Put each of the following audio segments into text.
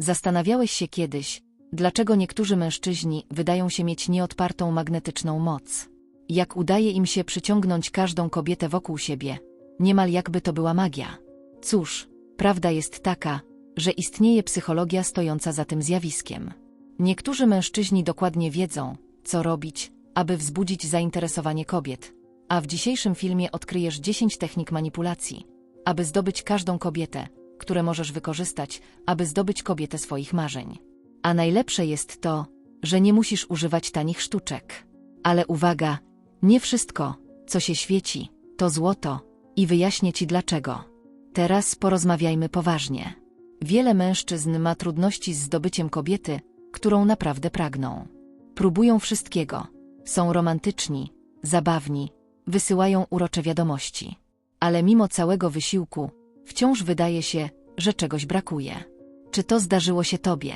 Zastanawiałeś się kiedyś, dlaczego niektórzy mężczyźni wydają się mieć nieodpartą magnetyczną moc? Jak udaje im się przyciągnąć każdą kobietę wokół siebie, niemal jakby to była magia. Cóż, prawda jest taka, że istnieje psychologia stojąca za tym zjawiskiem. Niektórzy mężczyźni dokładnie wiedzą, co robić, aby wzbudzić zainteresowanie kobiet, a w dzisiejszym filmie odkryjesz 10 technik manipulacji, aby zdobyć każdą kobietę, które możesz wykorzystać, aby zdobyć kobietę swoich marzeń. A najlepsze jest to, że nie musisz używać tanich sztuczek. Ale uwaga, nie wszystko, co się świeci, to złoto i wyjaśnię ci dlaczego. Teraz porozmawiajmy poważnie. Wiele mężczyzn ma trudności z zdobyciem kobiety, którą naprawdę pragną. Próbują wszystkiego. Są romantyczni, zabawni, wysyłają urocze wiadomości. Ale mimo całego wysiłku, wciąż wydaje się, że czegoś brakuje. Czy to zdarzyło się tobie?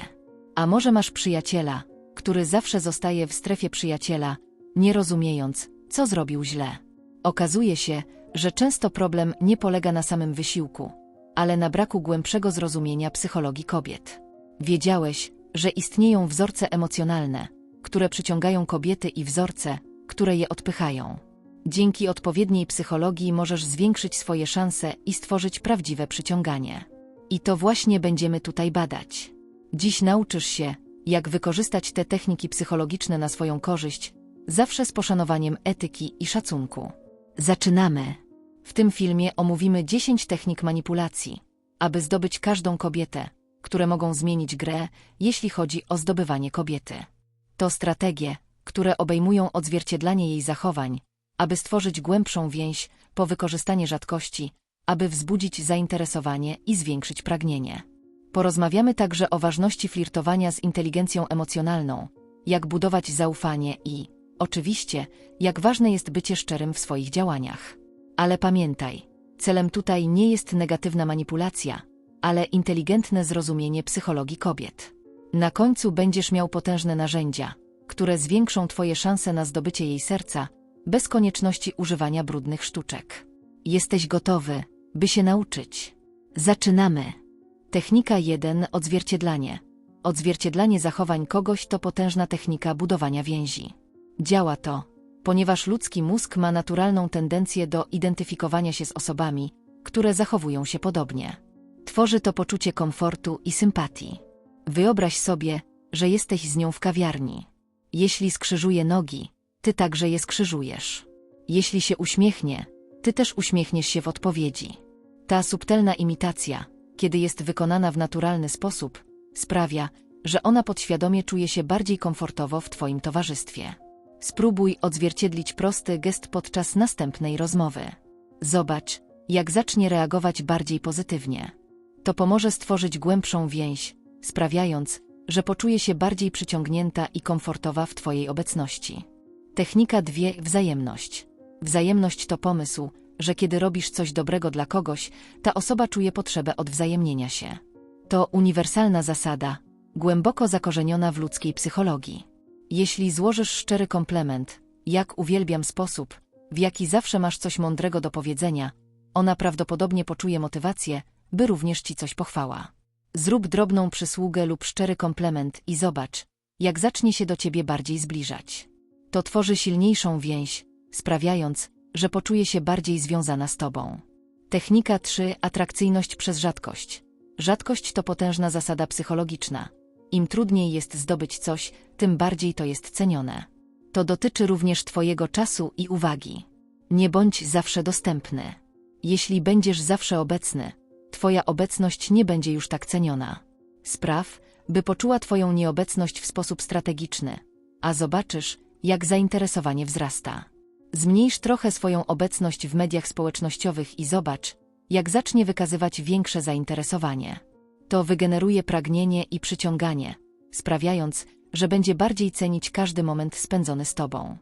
A może masz przyjaciela, który zawsze zostaje w strefie przyjaciela, nie rozumiejąc, co zrobił źle? Okazuje się, że często problem nie polega na samym wysiłku, ale na braku głębszego zrozumienia psychologii kobiet. Wiedziałeś, że istnieją wzorce emocjonalne, które przyciągają kobiety i wzorce, które je odpychają. Dzięki odpowiedniej psychologii możesz zwiększyć swoje szanse i stworzyć prawdziwe przyciąganie. I to właśnie będziemy tutaj badać. Dziś nauczysz się, jak wykorzystać te techniki psychologiczne na swoją korzyść, zawsze z poszanowaniem etyki i szacunku. Zaczynamy. W tym filmie omówimy 10 technik manipulacji, aby zdobyć każdą kobietę, które mogą zmienić grę, jeśli chodzi o zdobywanie kobiety. To strategie, które obejmują odzwierciedlanie jej zachowań, aby stworzyć głębszą więź po wykorzystanie rzadkości, aby wzbudzić zainteresowanie i zwiększyć pragnienie. Porozmawiamy także o ważności flirtowania z inteligencją emocjonalną, jak budować zaufanie i, oczywiście, jak ważne jest bycie szczerym w swoich działaniach. Ale pamiętaj, celem tutaj nie jest negatywna manipulacja, ale inteligentne zrozumienie psychologii kobiet. Na końcu będziesz miał potężne narzędzia, które zwiększą Twoje szanse na zdobycie jej serca, bez konieczności używania brudnych sztuczek. Jesteś gotowy, by się nauczyć. Zaczynamy. Technika 1. Odzwierciedlanie. Odzwierciedlanie zachowań kogoś to potężna technika budowania więzi. Działa to, ponieważ ludzki mózg ma naturalną tendencję do identyfikowania się z osobami, które zachowują się podobnie. Tworzy to poczucie komfortu i sympatii. Wyobraź sobie, że jesteś z nią w kawiarni. Jeśli skrzyżuje nogi, ty także je skrzyżujesz. Jeśli się uśmiechnie, ty też uśmiechniesz się w odpowiedzi. Ta subtelna imitacja, kiedy jest wykonana w naturalny sposób, sprawia, że ona podświadomie czuje się bardziej komfortowo w Twoim towarzystwie. Spróbuj odzwierciedlić prosty gest podczas następnej rozmowy. Zobacz, jak zacznie reagować bardziej pozytywnie. To pomoże stworzyć głębszą więź, sprawiając, że poczuje się bardziej przyciągnięta i komfortowa w Twojej obecności. Technika 2. Wzajemność. Wzajemność to pomysł, że kiedy robisz coś dobrego dla kogoś, ta osoba czuje potrzebę odwzajemnienia się. To uniwersalna zasada, głęboko zakorzeniona w ludzkiej psychologii. Jeśli złożysz szczery komplement, jak uwielbiam sposób, w jaki zawsze masz coś mądrego do powiedzenia, ona prawdopodobnie poczuje motywację, by również ci coś pochwała. Zrób drobną przysługę lub szczery komplement i zobacz, jak zacznie się do ciebie bardziej zbliżać. To tworzy silniejszą więź, sprawiając, że poczuje się bardziej związana z tobą. Technika 3. Atrakcyjność przez rzadkość. Rzadkość to potężna zasada psychologiczna. Im trudniej jest zdobyć coś, tym bardziej to jest cenione. To dotyczy również Twojego czasu i uwagi. Nie bądź zawsze dostępny. Jeśli będziesz zawsze obecny, Twoja obecność nie będzie już tak ceniona. Spraw, by poczuła Twoją nieobecność w sposób strategiczny, a zobaczysz, jak zainteresowanie wzrasta. Zmniejsz trochę swoją obecność w mediach społecznościowych i zobacz, jak zacznie wykazywać większe zainteresowanie. To wygeneruje pragnienie i przyciąganie, sprawiając, że będzie bardziej cenić każdy moment spędzony z Tobą.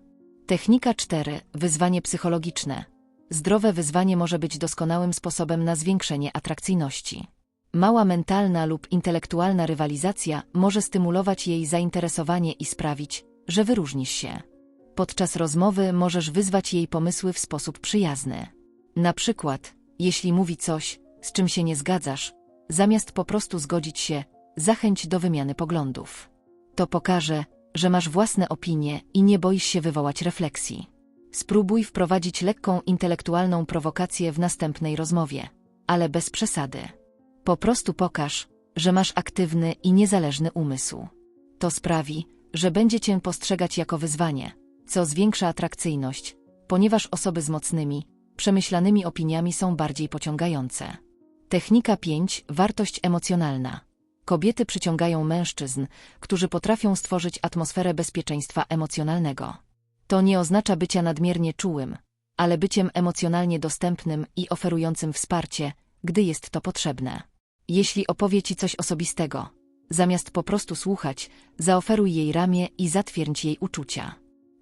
Technika 4. Wyzwanie psychologiczne. Zdrowe wyzwanie może być doskonałym sposobem na zwiększenie atrakcyjności. Mała mentalna lub intelektualna rywalizacja może stymulować jej zainteresowanie i sprawić, że wyróżnisz się. Podczas rozmowy możesz wyzwać jej pomysły w sposób przyjazny. Na przykład, jeśli mówi coś, z czym się nie zgadzasz, zamiast po prostu zgodzić się, zachęć do wymiany poglądów. To pokaże, że masz własne opinie i nie boisz się wywołać refleksji. Spróbuj wprowadzić lekką intelektualną prowokację w następnej rozmowie, ale bez przesady. Po prostu pokaż, że masz aktywny i niezależny umysł. To sprawi, że będzie cię postrzegać jako wyzwanie, co zwiększa atrakcyjność, ponieważ osoby z mocnymi, przemyślanymi opiniami są bardziej pociągające. Technika 5. Wartość emocjonalna. Kobiety przyciągają mężczyzn, którzy potrafią stworzyć atmosferę bezpieczeństwa emocjonalnego. To nie oznacza bycia nadmiernie czułym, ale byciem emocjonalnie dostępnym i oferującym wsparcie, gdy jest to potrzebne. Jeśli opowie ci coś osobistego, zamiast po prostu słuchać, zaoferuj jej ramię i zatwierdź jej uczucia.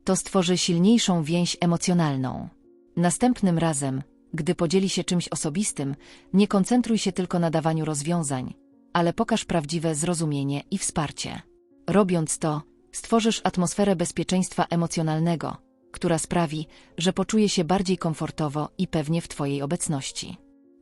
To stworzy silniejszą więź emocjonalną. Następnym razem, gdy podzieli się czymś osobistym, nie koncentruj się tylko na dawaniu rozwiązań, ale pokaż prawdziwe zrozumienie i wsparcie. Robiąc to, stworzysz atmosferę bezpieczeństwa emocjonalnego, która sprawi, że poczuje się bardziej komfortowo i pewnie w Twojej obecności.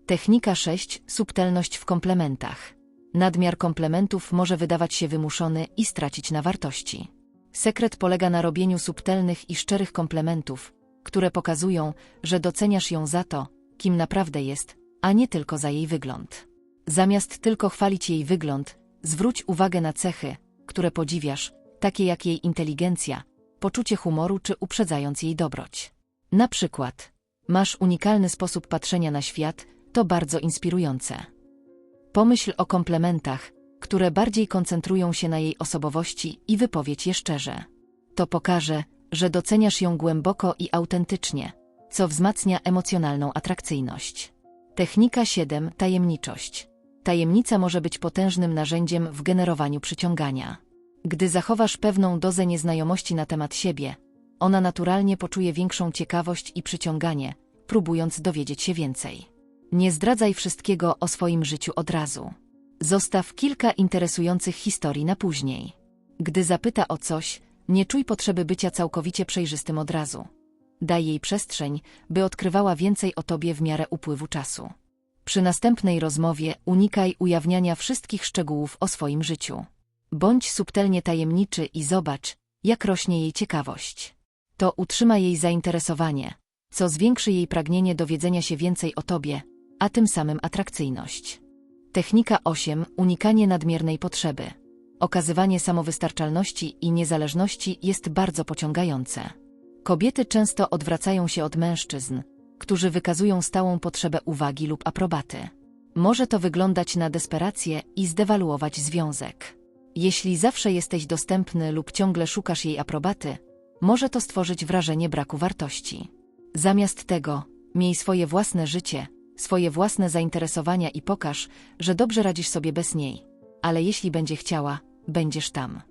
Technika 6. Subtelność w komplementach. Nadmiar komplementów może wydawać się wymuszony i stracić na wartości. Sekret polega na robieniu subtelnych i szczerych komplementów, które pokazują, że doceniasz ją za to, kim naprawdę jest, a nie tylko za jej wygląd. Zamiast tylko chwalić jej wygląd, zwróć uwagę na cechy, które podziwiasz, takie jak jej inteligencja, poczucie humoru czy uprzedzając jej dobroć. Na przykład, masz unikalny sposób patrzenia na świat, to bardzo inspirujące. Pomyśl o komplementach, które bardziej koncentrują się na jej osobowości i wypowiedź je szczerze. To pokaże, że doceniasz ją głęboko i autentycznie, co wzmacnia emocjonalną atrakcyjność. Technika 7. Tajemniczość. Tajemnica może być potężnym narzędziem w generowaniu przyciągania. Gdy zachowasz pewną dozę nieznajomości na temat siebie, ona naturalnie poczuje większą ciekawość i przyciąganie, próbując dowiedzieć się więcej. Nie zdradzaj wszystkiego o swoim życiu od razu. Zostaw kilka interesujących historii na później. Gdy zapyta o coś, nie czuj potrzeby bycia całkowicie przejrzystym od razu. Daj jej przestrzeń, by odkrywała więcej o tobie w miarę upływu czasu. Przy następnej rozmowie unikaj ujawniania wszystkich szczegółów o swoim życiu. Bądź subtelnie tajemniczy i zobacz, jak rośnie jej ciekawość. To utrzyma jej zainteresowanie, co zwiększy jej pragnienie dowiedzenia się więcej o tobie, a tym samym atrakcyjność. Technika 8. Unikanie nadmiernej potrzeby. Okazywanie samowystarczalności i niezależności jest bardzo pociągające. Kobiety często odwracają się od mężczyzn, którzy wykazują stałą potrzebę uwagi lub aprobaty. Może to wyglądać na desperację i zdewaluować związek. Jeśli zawsze jesteś dostępny lub ciągle szukasz jej aprobaty, może to stworzyć wrażenie braku wartości. Zamiast tego, miej swoje własne życie, swoje własne zainteresowania i pokaż, że dobrze radzisz sobie bez niej. Ale jeśli będzie chciała, będziesz tam.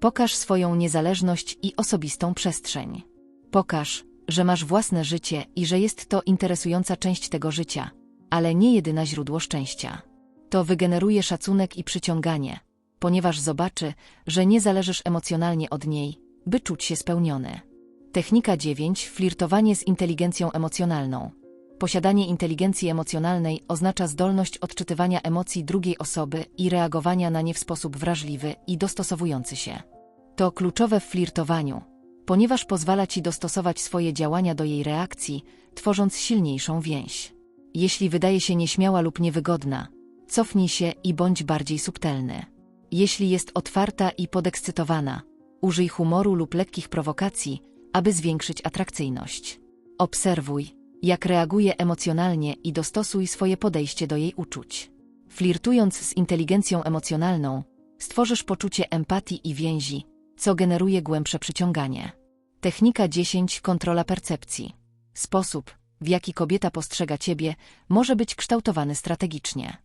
Pokaż swoją niezależność i osobistą przestrzeń. Pokaż, że masz własne życie i że jest to interesująca część tego życia, ale nie jedyne źródło szczęścia. To wygeneruje szacunek i przyciąganie, ponieważ zobaczy, że nie zależysz emocjonalnie od niej, by czuć się spełniony. Technika 9. Flirtowanie z inteligencją emocjonalną. Posiadanie inteligencji emocjonalnej oznacza zdolność odczytywania emocji drugiej osoby i reagowania na nie w sposób wrażliwy i dostosowujący się. To kluczowe w flirtowaniu, ponieważ pozwala ci dostosować swoje działania do jej reakcji, tworząc silniejszą więź. Jeśli wydaje się nieśmiała lub niewygodna, cofnij się i bądź bardziej subtelny. Jeśli jest otwarta i podekscytowana, użyj humoru lub lekkich prowokacji, aby zwiększyć atrakcyjność. Obserwuj, jak reaguje emocjonalnie i dostosuj swoje podejście do jej uczuć. Flirtując z inteligencją emocjonalną, stworzysz poczucie empatii i więzi, co generuje głębsze przyciąganie. Technika 10. Kontrola percepcji. Sposób, w jaki kobieta postrzega ciebie, może być kształtowany strategicznie.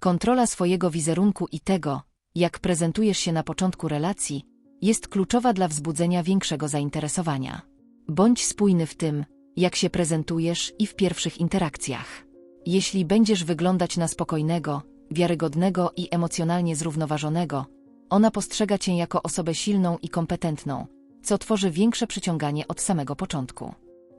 Kontrola swojego wizerunku i tego, jak prezentujesz się na początku relacji, jest kluczowa dla wzbudzenia większego zainteresowania. Bądź spójny w tym, jak się prezentujesz i w pierwszych interakcjach. Jeśli będziesz wyglądać na spokojnego, wiarygodnego i emocjonalnie zrównoważonego, ona postrzega cię jako osobę silną i kompetentną, co tworzy większe przyciąganie od samego początku.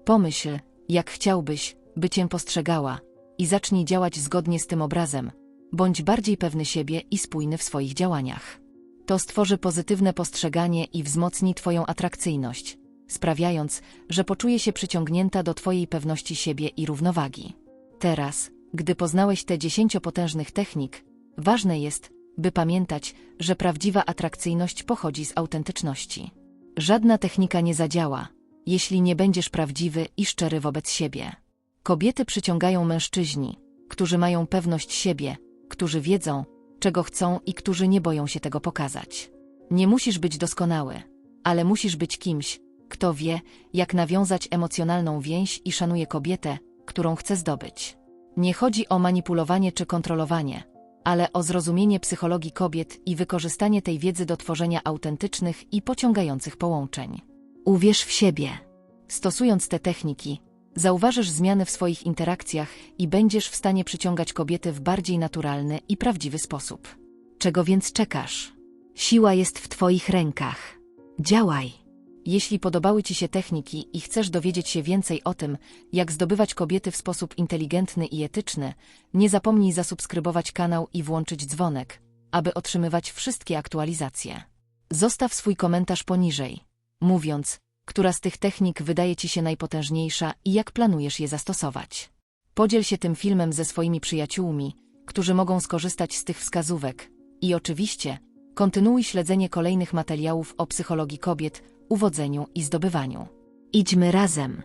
Pomyśl, jak chciałbyś, by cię postrzegała, i zacznij działać zgodnie z tym obrazem, Bądź bardziej pewny siebie i spójny w swoich działaniach. To stworzy pozytywne postrzeganie i wzmocni Twoją atrakcyjność, sprawiając, że poczuje się przyciągnięta do Twojej pewności siebie i równowagi. Teraz, gdy poznałeś te dziesięciopotężnych technik, ważne jest, by pamiętać, że prawdziwa atrakcyjność pochodzi z autentyczności. Żadna technika nie zadziała, jeśli nie będziesz prawdziwy i szczery wobec siebie. Kobiety przyciągają mężczyźni, którzy mają pewność siebie, którzy wiedzą, czego chcą i którzy nie boją się tego pokazać. Nie musisz być doskonały, ale musisz być kimś, kto wie, jak nawiązać emocjonalną więź i szanuje kobietę, którą chce zdobyć. Nie chodzi o manipulowanie czy kontrolowanie, ale o zrozumienie psychologii kobiet i wykorzystanie tej wiedzy do tworzenia autentycznych i pociągających połączeń. Uwierz w siebie. Stosując te techniki, zauważysz zmiany w swoich interakcjach i będziesz w stanie przyciągać kobiety w bardziej naturalny i prawdziwy sposób. Czego więc czekasz? Siła jest w Twoich rękach. Działaj! Jeśli podobały Ci się techniki i chcesz dowiedzieć się więcej o tym, jak zdobywać kobiety w sposób inteligentny i etyczny, nie zapomnij zasubskrybować kanał i włączyć dzwonek, aby otrzymywać wszystkie aktualizacje. Zostaw swój komentarz poniżej, mówiąc, która z tych technik wydaje Ci się najpotężniejsza i jak planujesz je zastosować. Podziel się tym filmem ze swoimi przyjaciółmi, którzy mogą skorzystać z tych wskazówek. I oczywiście, kontynuuj śledzenie kolejnych materiałów o psychologii kobiet, uwodzeniu i zdobywaniu. Idźmy razem.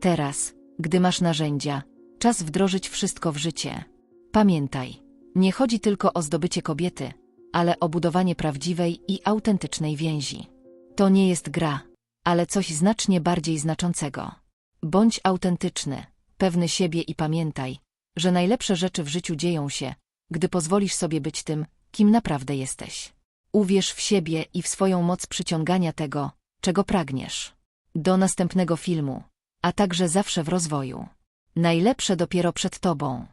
Teraz, gdy masz narzędzia, czas wdrożyć wszystko w życie. Pamiętaj, nie chodzi tylko o zdobycie kobiety, ale o budowanie prawdziwej i autentycznej więzi. To nie jest gra, ale coś znacznie bardziej znaczącego. Bądź autentyczny, pewny siebie i pamiętaj, że najlepsze rzeczy w życiu dzieją się, gdy pozwolisz sobie być tym, kim naprawdę jesteś. Uwierz w siebie i w swoją moc przyciągania tego, czego pragniesz. Do następnego filmu, a także zawsze w rozwoju. Najlepsze dopiero przed Tobą.